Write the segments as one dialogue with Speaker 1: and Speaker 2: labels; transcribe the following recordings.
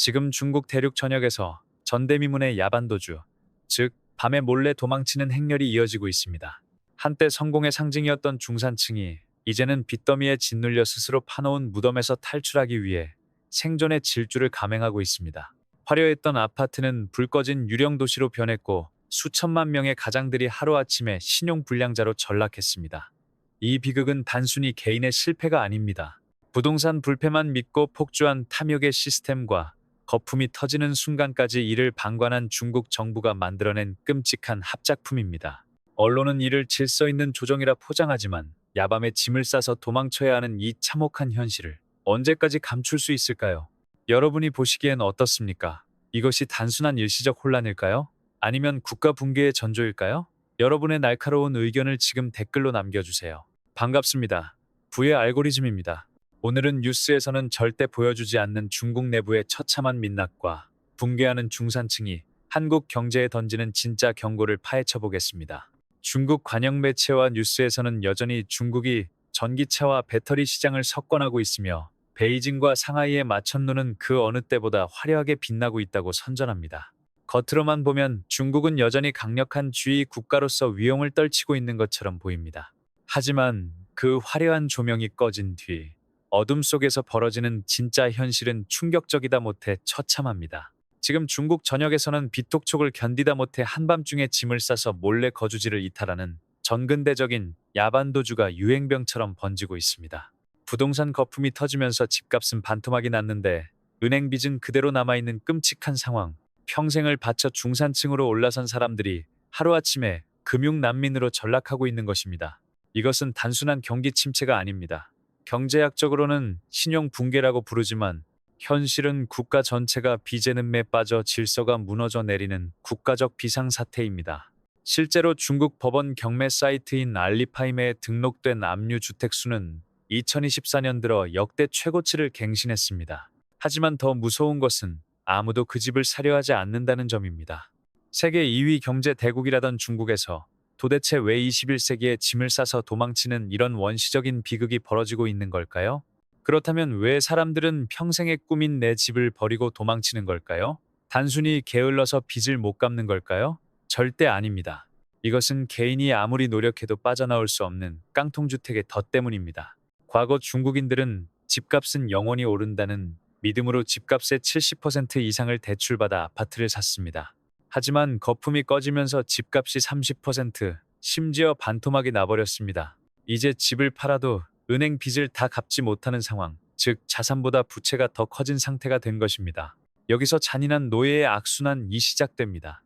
Speaker 1: 지금 중국 대륙 전역에서 전대미문의 야반도주, 즉 밤에 몰래 도망치는 행렬이 이어지고 있습니다. 한때 성공의 상징이었던 중산층이 이제는 빚더미에 짓눌려 스스로 파놓은 무덤에서 탈출하기 위해 생존의 질주를 감행하고 있습니다. 화려했던 아파트는 불 꺼진 유령 도시로 변했고 수천만 명의 가장들이 하루아침에 신용 불량자로 전락했습니다. 이 비극은 단순히 개인의 실패가 아닙니다. 부동산 불패만 믿고 폭주한 탐욕의 시스템과 거품이 터지는 순간까지 이를 방관한 중국 정부가 만들어낸 끔찍한 합작품입니다. 언론은 이를 질서 있는 조정이라 포장하지만 야밤에 짐을 싸서 도망쳐야 하는 이 참혹한 현실을 언제까지 감출 수 있을까요? 여러분이 보시기엔 어떻습니까? 이것이 단순한 일시적 혼란일까요? 아니면 국가 붕괴의 전조일까요? 여러분의 날카로운 의견을 지금 댓글로 남겨주세요. 반갑습니다. 부의 알고리즘입니다. 오늘은 뉴스에서는 절대 보여주지 않는 중국 내부의 처참한 민낯과 붕괴하는 중산층이 한국 경제에 던지는 진짜 경고를 파헤쳐 보겠습니다. 중국 관영 매체와 뉴스에서는 여전히 중국이 전기차와 배터리 시장을 석권하고 있으며 베이징과 상하이의 마천루는 그 어느 때보다 화려하게 빛나고 있다고 선전합니다. 겉으로만 보면 중국은 여전히 강력한 주의 국가로서 위용을 떨치고 있는 것처럼 보입니다. 하지만 그 화려한 조명이 꺼진 뒤 어둠 속에서 벌어지는 진짜 현실은 충격적이다 못해 처참합니다. 지금 중국 전역에서는 비톡촉을 견디다 못해 한밤중에 짐을 싸서 몰래 거주지를 이탈하는 전근대적인 야반도주가 유행병처럼 번지고 있습니다. 부동산 거품이 터지면서 집값은 반토막이 났는데 은행 빚은 그대로 남아있는 끔찍한 상황. 평생을 바쳐 중산층으로 올라선 사람들이 하루아침에 금융 난민으로 전락하고 있는 것입니다. 이것은 단순한 경기 침체가 아닙니다. 경제학적으로는 신용 붕괴라고 부르지만 현실은 국가 전체가 늪에 빠져 질서가 무너져 내리는 국가적 비상사태입니다. 실제로 중국 법원 경매 사이트인 알리파임에 등록된 압류 주택 수는 2024년 들어 역대 최고치를 갱신했습니다. 하지만 더 무서운 것은 아무도 그 집을 사려 하지 않는다는 점입니다. 세계 2위 경제 대국이라던 중국에서 도대체 왜 21세기에 짐을 싸서 도망치는 이런 원시적인 비극이 벌어지고 있는 걸까요? 그렇다면 왜 사람들은 평생의 꿈인 내 집을 버리고 도망치는 걸까요? 단순히 게을러서 빚을 못 갚는 걸까요? 절대 아닙니다. 이것은 개인이 아무리 노력해도 빠져나올 수 없는 깡통주택의 덫 때문입니다. 과거 중국인들은 집값은 영원히 오른다는 믿음으로 집값의 70% 이상을 대출받아 아파트를 샀습니다. 하지만 거품이 꺼지면서 집값이 30% 심지어 반토막이 나버렸습니다. 이제 집을 팔아도 은행 빚을 다 갚지 못하는 상황, 즉 자산보다 부채가 더 커진 상태가 된 것입니다. 여기서 잔인한 노예의 악순환이 시작됩니다.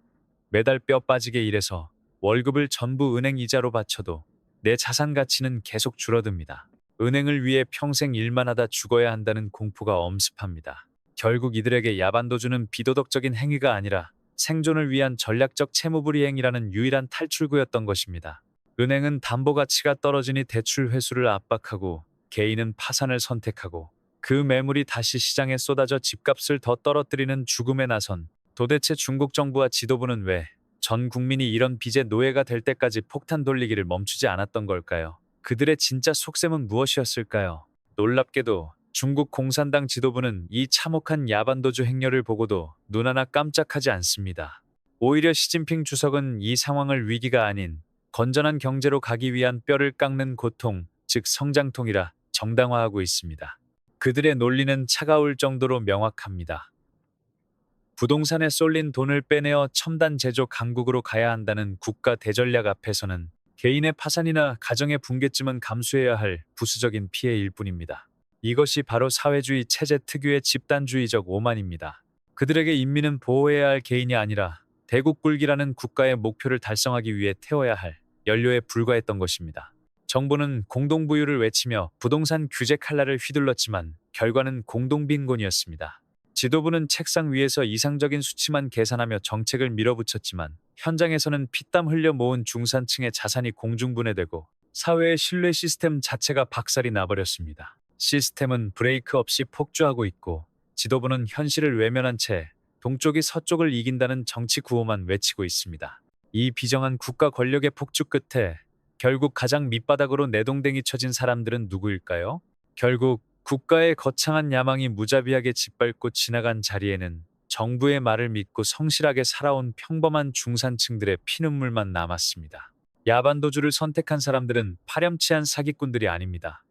Speaker 1: 매달 뼈 빠지게 일해서 월급을 전부 은행 이자로 바쳐도 내 자산 가치는 계속 줄어듭니다. 은행을 위해 평생 일만 하다 죽어야 한다는 공포가 엄습합니다. 결국 이들에게 야반도주는 비도덕적인 행위가 아니라 생존을 위한 전략적 채무불이행이라는 유일한 탈출구였던 것입니다. 은행은 담보 가치가 떨어지니 대출 회수를 압박하고 개인은 파산을 선택하고 그 매물이 다시 시장에 쏟아져 집값을 더 떨어뜨리는 죽음에 나선 도대체 중국 정부와 지도부는 왜 전 국민이 이런 빚의 노예가 될 때까지 폭탄 돌리기를 멈추지 않았던 걸까요? 그들의 진짜 속셈은 무엇이었을까요? 놀랍게도 중국 공산당 지도부는 이 참혹한 야반도주 행렬을 보고도 눈 하나 깜짝하지 않습니다. 오히려 시진핑 주석은 이 상황을 위기가 아닌 건전한 경제로 가기 위한 뼈를 깎는 고통, 즉 성장통이라 정당화하고 있습니다. 그들의 논리는 차가울 정도로 명확합니다. 부동산에 쏠린 돈을 빼내어 첨단 제조 강국으로 가야 한다는 국가 대전략 앞에서는 개인의 파산이나 가정의 붕괴쯤은 감수해야 할 부수적인 피해일 뿐입니다. 이것이 바로 사회주의 체제 특유의 집단주의적 오만입니다. 그들에게 인민은 보호해야 할 개인이 아니라 대국굴기라는 국가의 목표를 달성하기 위해 태워야 할 연료에 불과했던 것입니다. 정부는 공동부유를 외치며 부동산 규제 칼날을 휘둘렀지만 결과는 공동빈곤이었습니다. 지도부는 책상 위에서 이상적인 수치만 계산하며 정책을 밀어붙였지만 현장에서는 피땀 흘려 모은 중산층의 자산이 공중분해되고 사회의 신뢰 시스템 자체가 박살이 나버렸습니다. 시스템은 브레이크 없이 폭주하고 있고 지도부는 현실을 외면한 채 동쪽이 서쪽을 이긴다는 정치 구호만 외치고 있습니다. 이 비정한 국가 권력의 폭주 끝에 결국 가장 밑바닥으로 내동댕이 쳐진 사람들은 누구일까요? 결국 국가의 거창한 야망이 무자비하게 짓밟고 지나간 자리에는 정부의 말을 믿고 성실하게 살아온 평범한 중산층들의 피눈물만 남았습니다. 야반도주를 선택한 사람들은 파렴치한 사기꾼들이 아닙니다.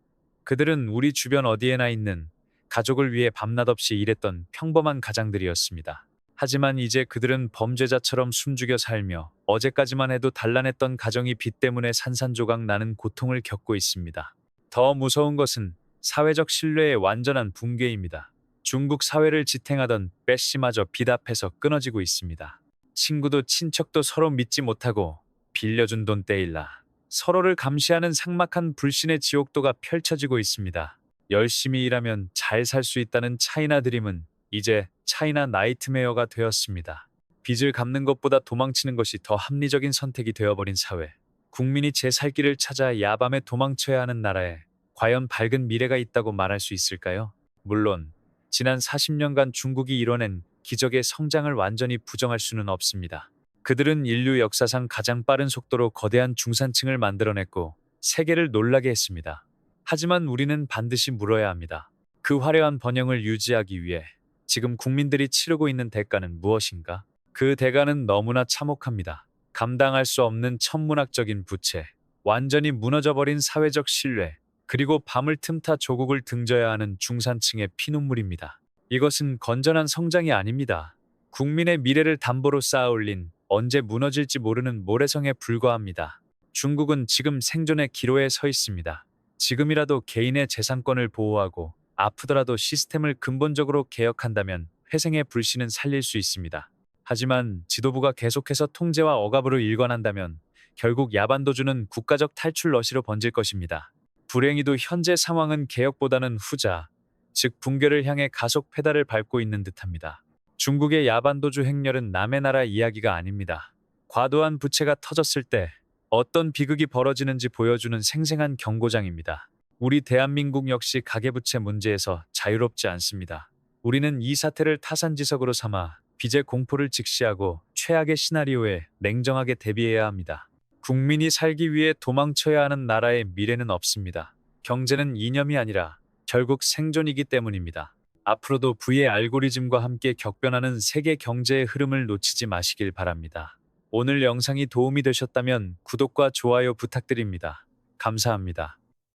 Speaker 1: 그들은 우리 주변 어디에나 있는 가족을 위해 밤낮 없이 일했던 평범한 가장들이었습니다. 하지만 이제 그들은 범죄자처럼 숨죽여 살며 어제까지만 해도 단란했던 가정이 빚 때문에 산산조각 나는 고통을 겪고 있습니다. 더 무서운 것은 사회적 신뢰의 완전한 붕괴입니다. 중국 사회를 지탱하던 배씨마저 빚 앞에서 끊어지고 있습니다. 친구도 친척도 서로 믿지 못하고 빌려준 돈 떼일라 서로를 감시하는 삭막한 불신의 지옥도가 펼쳐지고 있습니다. 열심히 일하면 잘 살 수 있다는 차이나 드림은 이제 차이나 나이트메어가 되었습니다. 빚을 갚는 것보다 도망치는 것이 더 합리적인 선택이 되어버린 사회. 국민이 제 살 길을 찾아 야밤에 도망쳐야 하는 나라에 과연 밝은 미래가 있다고 말할 수 있을까요? 물론 지난 40년간 중국이 이뤄낸 기적의 성장을 완전히 부정할 수는 없습니다. 그들은 인류 역사상 가장 빠른 속도로 거대한 중산층을 만들어냈고 세계를 놀라게 했습니다. 하지만 우리는 반드시 물어야 합니다. 그 화려한 번영을 유지하기 위해 지금 국민들이 치르고 있는 대가는 무엇인가? 그 대가는 너무나 참혹합니다. 감당할 수 없는 천문학적인 부채, 완전히 무너져버린 사회적 신뢰, 그리고 밤을 틈타 조국을 등져야 하는 중산층의 피눈물입니다. 이것은 건전한 성장이 아닙니다. 국민의 미래를 담보로 쌓아 올린 언제 무너질지 모르는 모래성에 불과합니다. 중국은 지금 생존의 기로에 서 있습니다. 지금이라도 개인의 재산권을 보호하고 아프더라도 시스템을 근본적으로 개혁한다면 회생의 불씨는 살릴 수 있습니다. 하지만 지도부가 계속해서 통제와 억압으로 일관한다면 결국 야반도주는 국가적 탈출 러시로 번질 것입니다. 불행히도 현재 상황은 개혁보다는 후자, 즉 붕괴를 향해 가속 페달을 밟고 있는 듯합니다. 중국의 야반도주 행렬은 남의 나라 이야기가 아닙니다. 과도한 부채가 터졌을 때 어떤 비극이 벌어지는지 보여주는 생생한 경고장입니다. 우리 대한민국 역시 가계부채 문제에서 자유롭지 않습니다. 우리는 이 사태를 타산지석으로 삼아 빚의 공포를 직시하고 최악의 시나리오에 냉정하게 대비해야 합니다. 국민이 살기 위해 도망쳐야 하는 나라의 미래는 없습니다. 경제는 이념이 아니라 결국 생존이기 때문입니다. 앞으로도 V의 알고리즘과 함께 격변하는 세계 경제의 흐름을 놓치지 마시길 바랍니다. 오늘 영상이 도움이 되셨다면 구독과 좋아요 부탁드립니다. 감사합니다.